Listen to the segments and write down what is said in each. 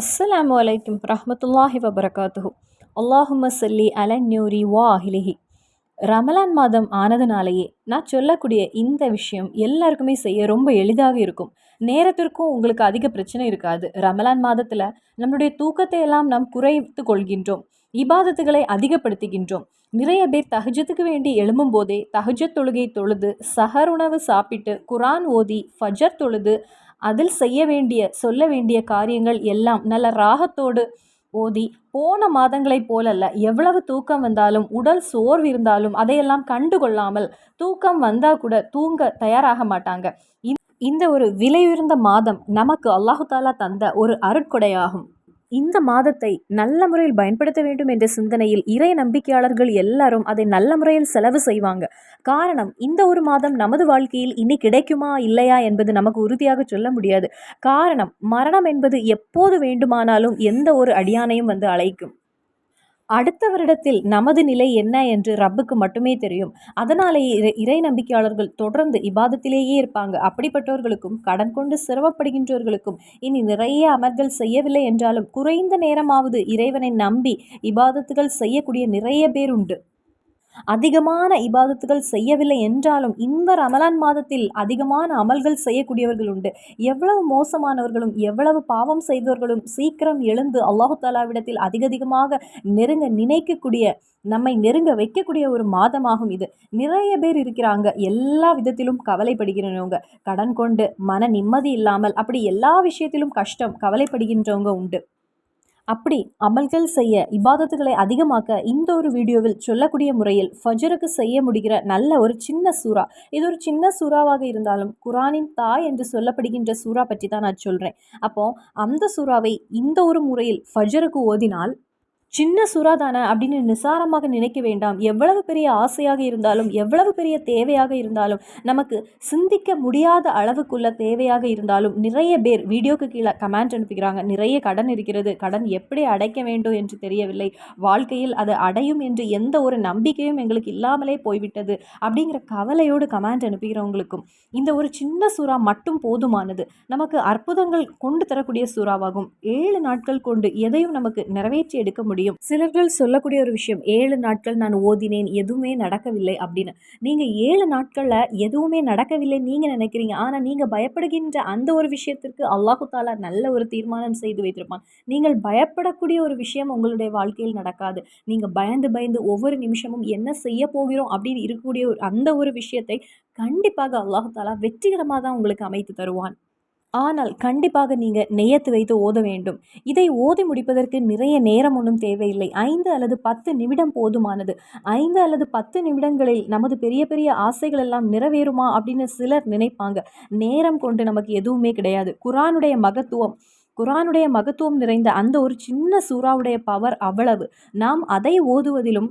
அஸ்ஸலாம் அலைக்கும் ரஹமத்துல்லாஹி வபரகாத்துஹு அல்லாஹும்ம சல்லி அலன்யூரி வா அஹிலிஹி ரமலான் மாதம் ஆனதுனாலேயே நான் சொல்லக்கூடிய இந்த விஷயம் எல்லாருக்குமே செய்ய ரொம்ப எளிதாக இருக்கும் நேரத்திற்கும் உங்களுக்கு அதிக பிரச்சனை இருக்காது ரமலான் மாதத்தில் நம்மளுடைய தூக்கத்தை எல்லாம் நாம் குறைத்து கொள்கின்றோம் இபாதத்துகளை அதிகப்படுத்துகின்றோம் நிறைய பேர் தஹஜத்துக்கு வேண்டி எழும்பும் போதே தஹஜத் தொழுகை தொழுது சஹர் உணவு சாப்பிட்டு குரான் ஓதி ஃபஜர் தொழுது அதில் செய்ய வேண்டிய சொல்ல வேண்டிய காரியங்கள் எல்லாம் நல்ல ராகத்தோடு ஓதி போன மாதங்களைப் போலல்ல எவ்வளவு தூக்கம் வந்தாலும் உடல் சோர்வு இருந்தாலும் அதையெல்லாம் கண்டுகொள்ளாமல் தூக்கம் வந்தால் கூட தூங்க தயாராக மாட்டாங்க. இந்த ஒரு விலையுயர்ந்த மாதம் நமக்கு அல்லாஹு தாலா தந்த ஒரு அருட்கொடையாகும். இந்த மாதத்தை நல்ல முறையில் பயன்படுத்த வேண்டும் என்ற சிந்தனையில் இறை நம்பிக்கையாளர்கள் எல்லாரும் அதை நல்ல முறையில் செலவு செய்வாங்க. காரணம் இந்த ஒரு மாதம் நமது வாழ்க்கையில் இனி கிடைக்குமா இல்லையா என்பது நமக்கு உறுதியாக சொல்ல முடியாது. காரணம் மரணம் என்பது எப்போது வேண்டுமானாலும் எந்த ஒரு அடியானையும் வந்து அழைக்கும். அடுத்த வருடத்தில் நமது நிலை என்ன என்று ரப்புக்கு மட்டுமே தெரியும். அதனாலேயே இறை இறை நம்பிக்கையாளர்கள் தொடர்ந்து இபாதத்திலேயே இருப்பாங்க. அப்படிப்பட்டவர்களுக்கும் கடன் கொண்டு சிரமப்படுகின்றவர்களுக்கும் இனி நிறைய அமர்கள் செய்யவில்லை என்றாலும் குறைந்த நேரமாவது இறைவனை நம்பி இபாதத்துகள் செய்யக்கூடிய நிறைய பேர் உண்டு. அதிகமான இபாதத்துகள் செய்யவில்லை என்றாலும் இந்த ரமலான் மாதத்தில் அதிகமான அமல்கள் செய்யக்கூடியவர்கள் உண்டு. எவ்வளவு மோசமானவர்களும் எவ்வளவு பாவம் செய்தவர்களும் சீக்கிரம் எழுந்து அல்லாஹு தாலாவிடத்தில் அதிக அதிகமாக நெருங்க நினைக்கக்கூடிய நம்மை நெருங்க வைக்கக்கூடிய ஒரு மாதமாகும் இது. நிறைய பேர் இருக்கிறாங்க. எல்லா விதத்திலும் கவலைப்படுகிறவங்க கடன் கொண்டு மன நிம்மதி இல்லாமல் அப்படி எல்லா விஷயத்திலும் கஷ்டம் கவலைப்படுகின்றவங்க உண்டு. அப்படி அமல்கள் செய்ய இபாதத்துகளை அதிகமாக்க இந்த ஒரு வீடியோவில் சொல்லக்கூடிய முறையில் ஃபஜருக்கு செய்ய முடிகிற நல்ல ஒரு சின்ன சூறா. இது ஒரு சின்ன சூறாவாக இருந்தாலும் குரானின் தாய் என்று சொல்லப்படுகின்ற சூறா பற்றி தான் நான் சொல்கிறேன் அப்போது அந்த சூறாவை இந்த ஒரு முறையில் ஃபஜருக்கு ஓதினால் சின்ன சுறா தானே அப்படின்னு நிசாரமாக நினைக்க வேண்டாம். எவ்வளவு பெரிய ஆசையாக இருந்தாலும் எவ்வளவு பெரிய தேவையாக இருந்தாலும் நமக்கு சிந்திக்க முடியாத அளவுக்குள்ள தேவையாக இருந்தாலும் நிறைய பேர் வீடியோக்கு கீழே கமெண்ட் அனுப்புகிறாங்க. நிறைய கடன் இருக்கிறது. கடன் எப்படி அடைக்க வேண்டும் என்று தெரியவில்லை. வாழ்க்கையில் அது அடையும் என்று எந்த ஒரு நம்பிக்கையும் எங்களுக்கு இல்லாமலே போய்விட்டது அப்படிங்கிற கவலையோடு கமெண்ட் அனுப்புகிறவங்களுக்கும் இந்த ஒரு சின்ன சூறா மட்டும் போதுமானது. நமக்கு அற்புதங்கள் கொண்டு தரக்கூடிய சூறாவாகும். ஏழு நாட்கள் கொண்டு எதையும் நமக்கு நிறைவேற்றி எடுக்க முடியும் முடியும். சிலர்கள் சொல்லக்கூடிய ஒரு விஷயம் ஏழு நாட்கள் நான் ஓதினேன் எதுவுமே நடக்கவில்லை அப்படின்னு. நீங்கள் ஏழு நாட்களில் எதுவுமே நடக்கவில்லை நீங்கள் நினைக்கிறீங்க. ஆனால் நீங்கள் பயப்படுகின்ற அந்த ஒரு விஷயத்திற்கு அல்லாஹு தாலா நல்ல ஒரு தீர்மானம் செய்து வைத்திருப்பான். நீங்கள் பயப்படக்கூடிய ஒரு விஷயம் உங்களுடைய வாழ்க்கையில் நடக்காது. நீங்கள் பயந்து பயந்து ஒவ்வொரு நிமிஷமும் என்ன செய்ய போகிறோம் அப்படின்னு இருக்கக்கூடிய ஒரு அந்த ஒரு விஷயத்தை கண்டிப்பாக அல்லாஹு தாலா வெற்றிகரமாக தான் உங்களுக்கு அமைத்து தருவான். ஆனால் கண்டிப்பாக நீங்கள் நெய்யத்து வைத்து ஓத வேண்டும். இதை ஓதி முடிப்பதற்கு நிறைய நேரம் ஒன்றும் தேவையில்லை. ஐந்து அல்லது பத்து நிமிடம் போதுமானது. ஐந்து அல்லது பத்து நிமிடங்களில் நமது பெரிய பெரிய ஆசைகள் எல்லாம் நிறைவேறுமா அப்படின்னு சிலர் நினைப்பாங்க. நேரம் கொண்டு நமக்கு எதுவுமே கிடையாது. குரானுடைய மகத்துவம் குரானுடைய மகத்துவம் நிறைந்த அந்த ஒரு சின்ன சூறாவுடைய பவர் அவ்வளவு. நாம் அதை ஓதுவதிலும்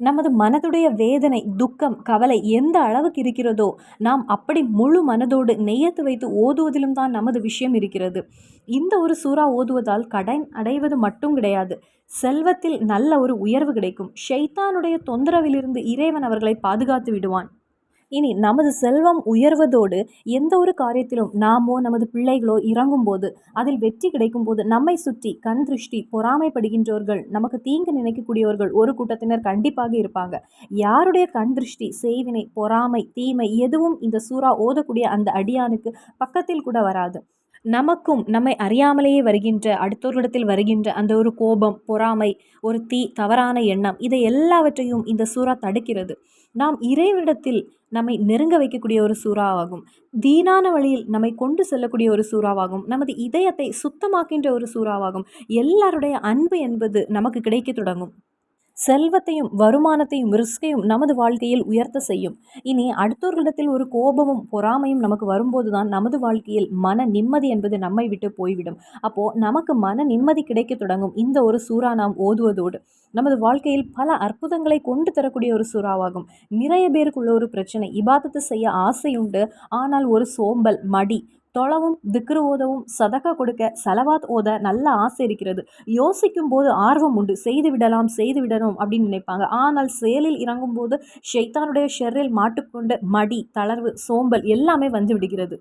நமது மனதுடைய வேதனை துக்கம் கவலை எந்த அளவுக்கு இருக்கிறதோ நாம் அப்படி முழு மனதோடு நெய்யத்து வைத்து ஓதுவதிலும் தான் நமது விஷயம் இருக்கிறது. இந்த ஒரு சூறா ஓதுவதால் கடன் அடைவது மட்டும் கிடையாது. செல்வத்தில் நல்ல ஒரு உயர்வு கிடைக்கும். ஷைத்தானுடைய தொந்தரவிலிருந்து இறைவன் அவர்களை பாதுகாத்து விடுவான். இனி நமது செல்வம் உயர்வதோடு எந்த ஒரு காரியத்திலும் நாமோ நமது பிள்ளைகளோ இறங்கும்போது அதில் வெற்றி கிடைக்கும் போது நம்மை சுற்றி கண் திருஷ்டி பொறாமைப்படுகின்றவர்கள் நமக்கு தீங்கு நினைக்கக்கூடியவர்கள் ஒரு கூட்டத்தினர் கண்டிப்பாக இருப்பாங்க. யாருடைய கண் திருஷ்டி செய்வினை பொறாமை தீமை எதுவும் இந்த சூறா ஓதக்கூடிய அந்த அடியானுக்கு பக்கத்தில் கூட வராது. நமக்கும் நம்மை அறியாமலேயே வருகின்ற அடுத்தவர்களிடத்தில் வருகின்ற அந்த ஒரு கோபம் பொறாமை ஒரு தீ தவறான எண்ணம் இதை எல்லாவற்றையும் இந்த சூறா தடுக்கிறது. நாம் இறைவிடத்தில் நம்மை நெருங்க வைக்கக்கூடிய ஒரு சூறாவாகும். தீனான வழியில் நம்மை கொண்டு செல்லக்கூடிய ஒரு சூறாவாகும். நமது இதயத்தை சுத்தமாக்கின்ற ஒரு சூறாவாகும். எல்லாருடைய அன்பு என்பது நமக்கு கிடைக்க தொடங்கும். செல்வத்தையும் வருமானத்தையும் ரிஸ்கையும் நமது வாழ்க்கையில் உயர்த்த செய்யும். இனி அடுத்தவர்களிடத்தில் ஒரு கோபமும் பொறாமையும் நமக்கு வரும்போது தான் நமது வாழ்க்கையில் மன நிம்மதி என்பது நம்மை விட்டு போய்விடும். அப்போது நமக்கு மன நிம்மதி கிடைக்க தொடங்கும் இந்த ஒரு சூறா நாம் ஓதுவதோடு நமது வாழ்க்கையில் பல அற்புதங்களை கொண்டு தரக்கூடிய ஒரு சூறாவாகும். நிறைய பேருக்குள்ள ஒரு பிரச்சனை இபாதத்தை செய்ய ஆசையுண்டு ஆனால் ஒரு சோம்பல் மடி தொழவும் திக்ரு ஓதவும் சதக கொடுக்க செலவாத் ஓத நல்ல ஆசை இருக்கிறது. யோசிக்கும் போது ஆர்வம் உண்டு. செய்து விடலாம் செய்து விடணும் அப்படின்னு நினைப்பாங்க. ஆனால் செயலில் இறங்கும் போது ஷெய்தானுடைய ஷெர்ரில் மாட்டுக்கொண்டு மடி தளர்வு சோம்பல் எல்லாமே வந்து விடுகிறது.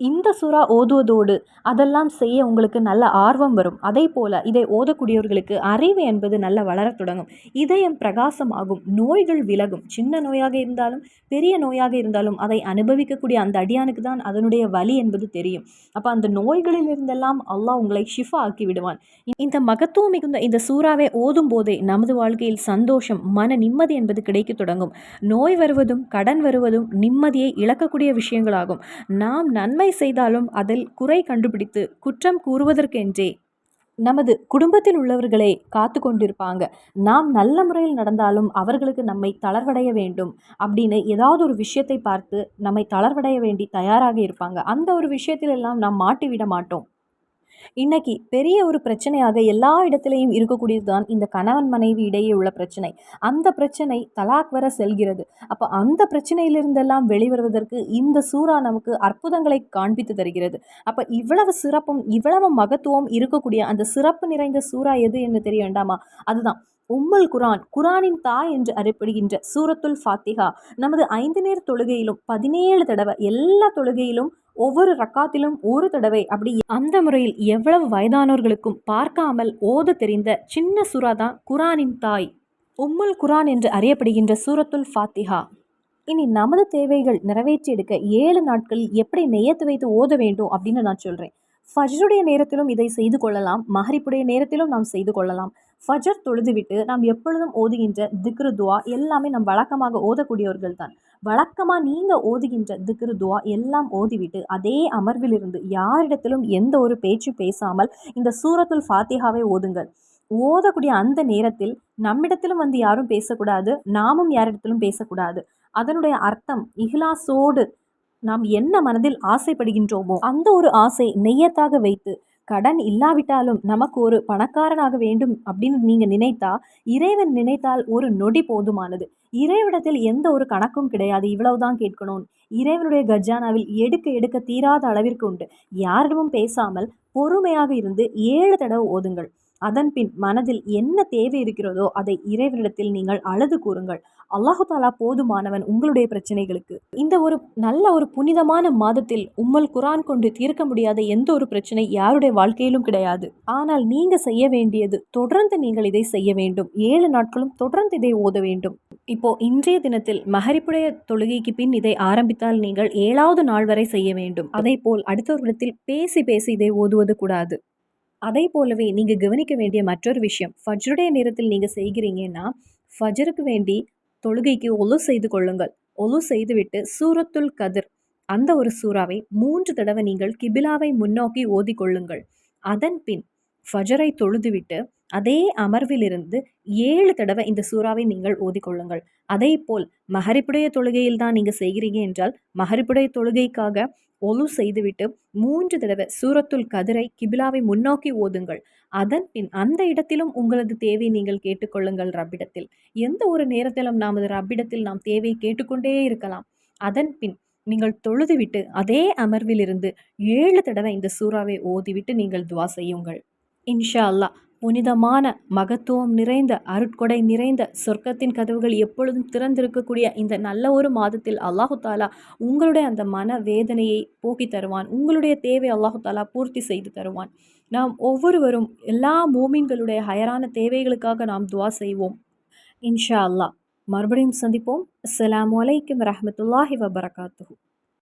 இந்த சூறா ஓதுவதோடு அதெல்லாம் செய்ய உங்களுக்கு நல்ல ஆர்வம் வரும். அதே போல் இதை ஓதக்கூடியவர்களுக்கு அறிவு என்பது நல்ல வளரத் தொடங்கும். இதயம் பிரகாசமாகும். நோய்கள் விலகும். சின்ன நோயாக இருந்தாலும் பெரிய நோயாக இருந்தாலும் அதை அனுபவிக்கக்கூடிய அந்த அடியானுக்கு தான் அதனுடைய வலி என்பது தெரியும். அப்போ அந்த நோய்களில் இருந்தெல்லாம் அல்லாஹ் உங்களை ஷிஃபா ஆக்கி விடுவான் இந்த மகத்துவம் மிகுந்த இந்த சூறாவை ஓதும் போதே நமது வாழ்க்கையில் சந்தோஷம் மன நிம்மதி என்பது கிடைக்க தொடங்கும். நோய் வருவதும் கடன் வருவதும் நிம்மதியை இழக்கக்கூடிய விஷயங்களாகும். நாம் நன்மை செய்தாலும் அதில் குறை கண்டுபிடித்து குற்றம் கூறுவதற்கென்றே நமது குடும்பத்தில் உள்ளவர்களை காத்து கொண்டிருப்பாங்க. நாம் நல்ல முறையில் நடந்தாலும் அவர்களுக்கு நம்மை தளர்வடைய வேண்டும். அப்படின்னு ஏதாவது ஒரு விஷயத்தை பார்த்து நம்மை தளர்வடைய வேண்டி தயாராக இருப்பாங்க. அந்த ஒரு விஷயத்திலெல்லாம் நாம் மாட்டிவிட மாட்டோம். இன்னைக்கு பெரிய ஒரு பிரச்சனையாக எல்லா இடத்துலையும் இருக்கக்கூடியது தான் இந்த கணவன் மனைவி இடையே உள்ள பிரச்சனை. அந்த பிரச்சனை தலாக் வர செல்கிறது. அப்போ அந்த பிரச்சனையிலிருந்தெல்லாம் வெளிவருவதற்கு இந்த சூறா நமக்கு அற்புதங்களை காண்பித்து தருகிறது. அப்போ இவ்வளவு சிறப்பும் இவ்வளவு மகத்துவம் இருக்கக்கூடிய அந்த சிறப்பு நிறைந்த சூறா எது என்று தெரிய வேண்டாமா? அதுதான். உம்முல் குரான் குரானின் தாய் என்று அறியப்படுகின்ற சூரத்துல் ஃபாத்திகா நமது ஐந்து நேர தொழுகையிலும் பதினேழு தடவை எல்லா தொழுகையிலும் ஒவ்வொரு ரக்காத்திலும் ஒரு தடவை அப்படி அந்த முறையில் எவ்வளவு வயதானவர்களுக்கும் பார்க்காமல் ஓத தெரிந்த சின்ன சுறா தான் குரானின் தாய். உம்முல் குரான் என்று அறியப்படுகின்ற சூரத்துல் ஃபாத்திஹா. இனி நமது தேவைகள் நிறைவேற்றி எடுக்க ஏழு நாட்களில் எப்படி நெய்யத்து வைத்து ஓத வேண்டும் அப்படின்னு நான் சொல்கிறேன் ஃபஜ்ருடைய நேரத்திலும் இதை செய்து கொள்ளலாம் மஹரிப்புடைய நேரத்திலும் நாம் செய்து கொள்ளலாம். ஃபஜர் தொழுதுவிட்டு நாம் எப்பொழுதும் ஓதுகின்ற திக்ரு துவா எல்லாமே நம் வழக்கமாக ஓதக்கூடியவர்கள் தான் வழக்கமாக நீங்கள் ஓதுகின்ற திக்ரு துவா எல்லாம் ஓதிவிட்டு அதே அமர்விலிருந்து யாரிடத்திலும் எந்த ஒரு பேச்சு பேசாமல் இந்த சூரத்துல் ஃபாத்திஹாவை ஓதுங்கள். ஓதக்கூடிய அந்த நேரத்தில் நம்மிடத்திலும் வந்து யாரும் பேசக்கூடாது நாமும் யாரிடத்திலும் பேசக்கூடாது. அதனுடைய அர்த்தம் இஹ்லாசோடு நாம் என்ன மனதில் ஆசைப்படுகின்றோமோ அந்த ஒரு ஆசை நெய்யத்தாக வைத்து கடன் இல்லாவிட்டாலும் நமக்கு ஒரு பணக்காரனாக வேண்டும் அப்படின்னு நீங்கள் நினைத்தா இறைவன் நினைத்தால் ஒரு நொடி போதுமானது. இறைவிடத்தில் எந்த ஒரு கணக்கும் கிடையாது. இவ்வளவுதான் கேட்கணும். இறைவனுடைய கஜானாவில் எடுக்க எடுக்க தீராத அளவிற்கு உண்டு. யாரிடமும் பேசாமல் பொறுமையாக இருந்து ஏழு தடவை ஓதுங்கள். அதன்பின் மனதில் என்ன தேவை இருக்கிறதோ அதை இறைவனிடத்தில் நீங்கள் அழுது கூறுங்கள். அல்லாஹு தாலா போதுமானவன் உங்களுடைய பிரச்சனைகளுக்கு. இந்த ஒரு நல்ல ஒரு புனிதமான மாதத்தில் உம்மல் குரான் கொண்டு தீர்க்க முடியாத எந்த ஒரு பிரச்சனை யாருடைய வாழ்க்கையிலும் கிடையாது. ஆனால் நீங்க செய்ய வேண்டியது தொடர்ந்து நீங்கள் இதை செய்ய வேண்டும். ஏழு நாட்களும் தொடர்ந்து இதை ஓத வேண்டும். இப்போ இன்றைய தினத்தில் மகரிப்புடைய தொழுகைக்கு பின் இதை ஆரம்பித்தால் நீங்கள் ஏழாவது நாள் வரை செய்ய வேண்டும். அதே போல் அடுத்தவர்களிடத்தில் பேசி பேசி இதை ஓதுவது கூடாது. அதே போலவே நீங்கள் கவனிக்க வேண்டிய மற்றொரு விஷயம் ஃபஜ்ருடைய நேரத்தில் நீங்கள் செய்கிறீங்கன்னா ஃபஜருக்கு வேண்டி தொழுகைக்கு ஒலு செய்து கொள்ளுங்கள். ஒலு செய்துவிட்டு சூரத்துல் கதிர் அந்த ஒரு சூறாவை மூன்று தடவை நீங்கள் கிபிலாவை முன்னோக்கி ஓதிக்கொள்ளுங்கள். அதன் பின் ஃபஜரை தொழுதுவிட்டு அதே அமர்விலிருந்து ஏழு தடவை இந்த சூறாவை நீங்கள் ஓதிக்கொள்ளுங்கள். அதே போல் மகரிப்புடைய தொழுகையில் தான் நீங்கள் செய்கிறீங்க என்றால் மகரிப்புடைய தொழுகைக்காக ஒலு செய்துவிட்டு மூன்று தடவை சூரத்துல் கதிரை கிபிலாவை முன்னோக்கி ஓதுங்கள். அதன் பின் அந்த இடத்திலும் உங்களது தேவை நீங்கள் கேட்டுக்கொள்ளுங்கள் ரப்பிடத்தில். எந்த ஒரு நேரத்திலும் நமது ரப்பிடத்தில் நாம் தேவை கேட்டுக்கொண்டே இருக்கலாம். அதன் பின் நீங்கள் தொழுதுவிட்டு அதே அமர்விலிருந்து ஏழு தடவை இந்த சூறாவை ஓதிவிட்டு நீங்கள் துவா செய்யுங்கள். இன்ஷா அல்லாஹ். புனிதமான மகத்துவம் நிறைந்த அருட்கொடை நிறைந்த சொர்க்கத்தின் கதவுகள் எப்பொழுதும் திறந்திருக்கக்கூடிய இந்த நல்ல ஒரு மாதத்தில் அல்லாஹு தாலா உங்களுடைய அந்த மன வேதனையை போக்கி தருவான். உங்களுடைய தேவை அல்லாஹு தாலா பூர்த்தி செய்து தருவான். நாம் ஒவ்வொருவரும் எல்லா மூமின்களுடைய ஹயரான தேவைகளுக்காக நாம் துவா செய்வோம். இன்ஷா அல்லாஹ். மறுபடியும் சந்திப்போம். அஸ்லாம் வலைக்கம் வரமத்துல்லாஹி வபரகாத்து